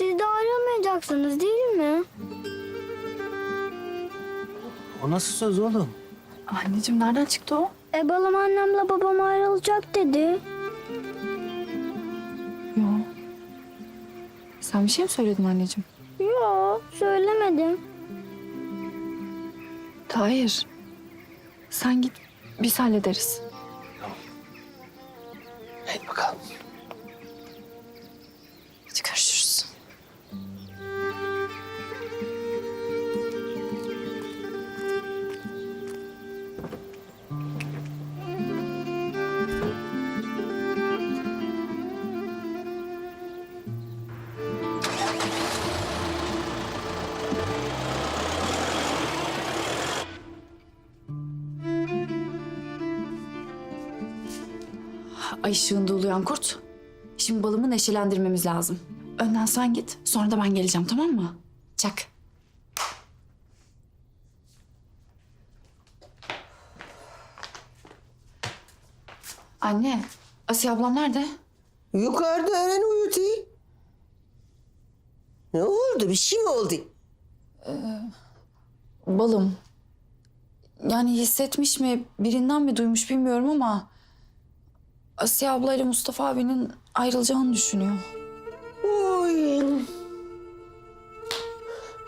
ayrılmayacaksınız değil mi? O nasıl söz oğlum? Anneciğim nereden çıktı o? E balam annemle babam ayrılacak dedi. Yo. Sen bir şey mi söyledin anneciğim? Yo söylemedim. Hayır. Sen git biz hallederiz. Ay ışığında uluyan kurt. Şimdi balımı neşelendirmemiz lazım. Önden sen git, sonra da ben geleceğim tamam mı? Çak. Anne, Asiye ablam nerede? Yukarıda Eren uyutuyor. Ne oldu? Bir şey mi oldu? Balım. Yani hissetmiş mi, birinden mi duymuş bilmiyorum ama... Asiye ablayla Mustafa abinin ayrılacağını düşünüyor. Oy.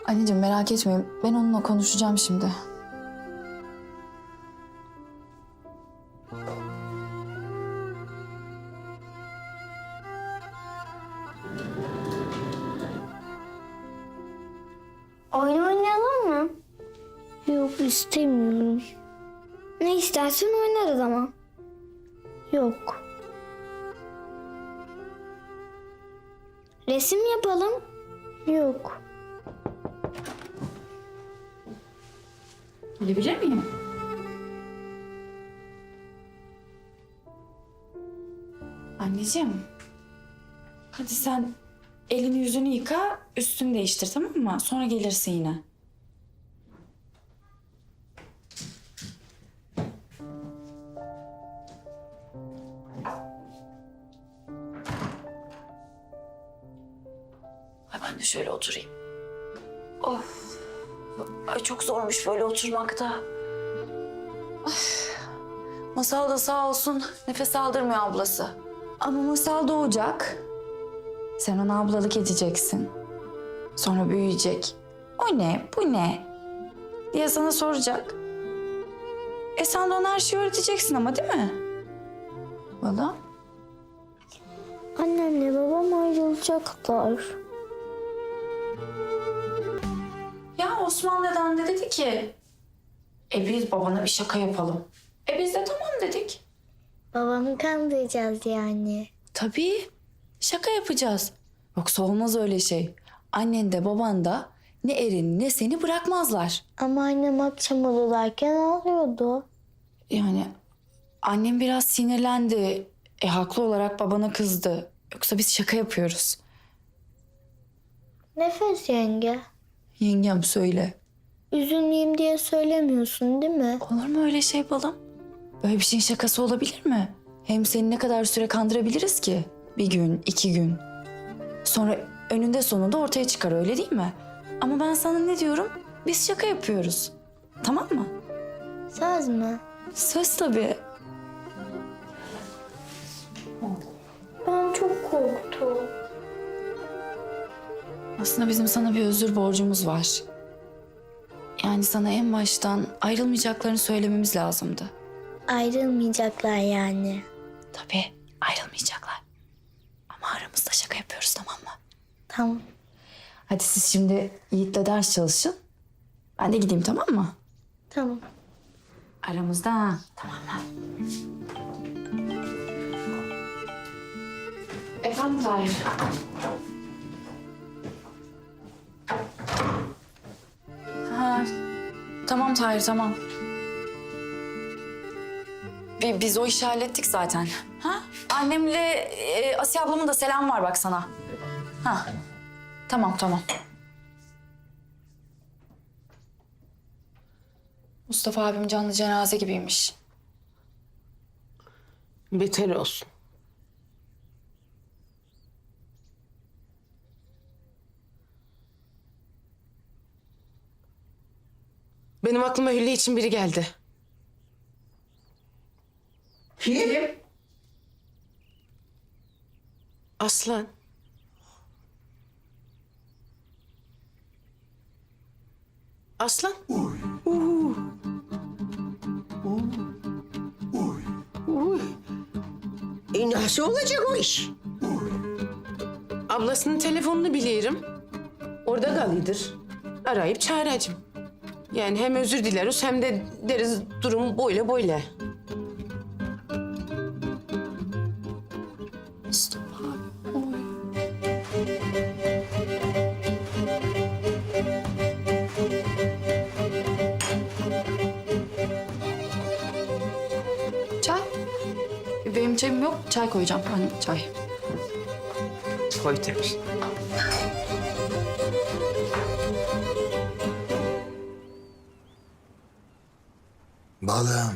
Anneciğim merak etmeyin, ben onunla konuşacağım şimdi. Oyun oynayalım mı? Yok istemiyorum. Ne istersen oynarız ama. Yok. Resim yapalım. Yok. Gelebilir miyim? Anneciğim. Hadi sen elini yüzünü yıka, üstünü değiştir tamam mı? Sonra gelirsin yine. Ben de şöyle oturayım. Of. Ay çok zormuş böyle oturmakta. Ay. Masal da sağ olsun nefes aldırmıyor ablası. Ama Masal doğacak. Sen ona ablalık edeceksin. Sonra büyüyecek. O ne, bu ne? diye sana soracak. E sen de ona her şeyi öğreteceksin ama değil mi? Valla. Annemle babam ayrılacaklar. Osman deden de dedi ki... E biz babana bir şaka yapalım. E biz de tamam dedik. Babamı kandıracağız yani. Tabii. Şaka yapacağız. Yoksa olmaz öyle şey. Annen de baban da ne erin ne seni bırakmazlar. Ama annem akşam odadayken ağlıyordu. Yani annem biraz sinirlendi. E haklı olarak babana kızdı. Yoksa biz şaka yapıyoruz. Nefes yenge. Yengem söyle. Üzülmeyeyim diye söylemiyorsun değil mi? Olur mu öyle şey balım? Böyle bir şeyin şakası olabilir mi? Hem seni ne kadar süre kandırabiliriz ki? Bir gün, iki gün. Sonra önünde sonunda ortaya çıkar öyle değil mi? Ama ben sana ne diyorum? Biz şaka yapıyoruz. Tamam mı? Söz mü? Söz tabii. Aslında bizim sana bir özür borcumuz var. Yani sana en baştan ayrılmayacaklarını söylememiz lazımdı. Ayrılmayacaklar yani. Tabii ayrılmayacaklar. Ama aramızda şaka yapıyoruz tamam mı? Tamam. Hadi siz şimdi Yiğit'le ders çalışın. Ben de gideyim tamam mı? Tamam. Aramızda ha. Tamam mı? Efendim Tahir. Tamam Tahir tamam. Bi- Biz o işi hallettik zaten. Ha? Annemle e, Asiye ablamın da selam var bak sana. Ha. Tamam tamam. Mustafa abim canlı cenaze gibiymiş. Beter olsun. Benim aklıma Hülya için biri geldi. Kim? Aslan. Aslan. E nasıl olacak o iş? Ablasının telefonunu biliyorum. Orada kalıdır. Arayıp çağıracağım. Yani hem özür dileriz hem de deriz durum böyle böyle. Çay? Benim çayım yok. Çay koyacağım. Hani çay. Koy tabii. Balım.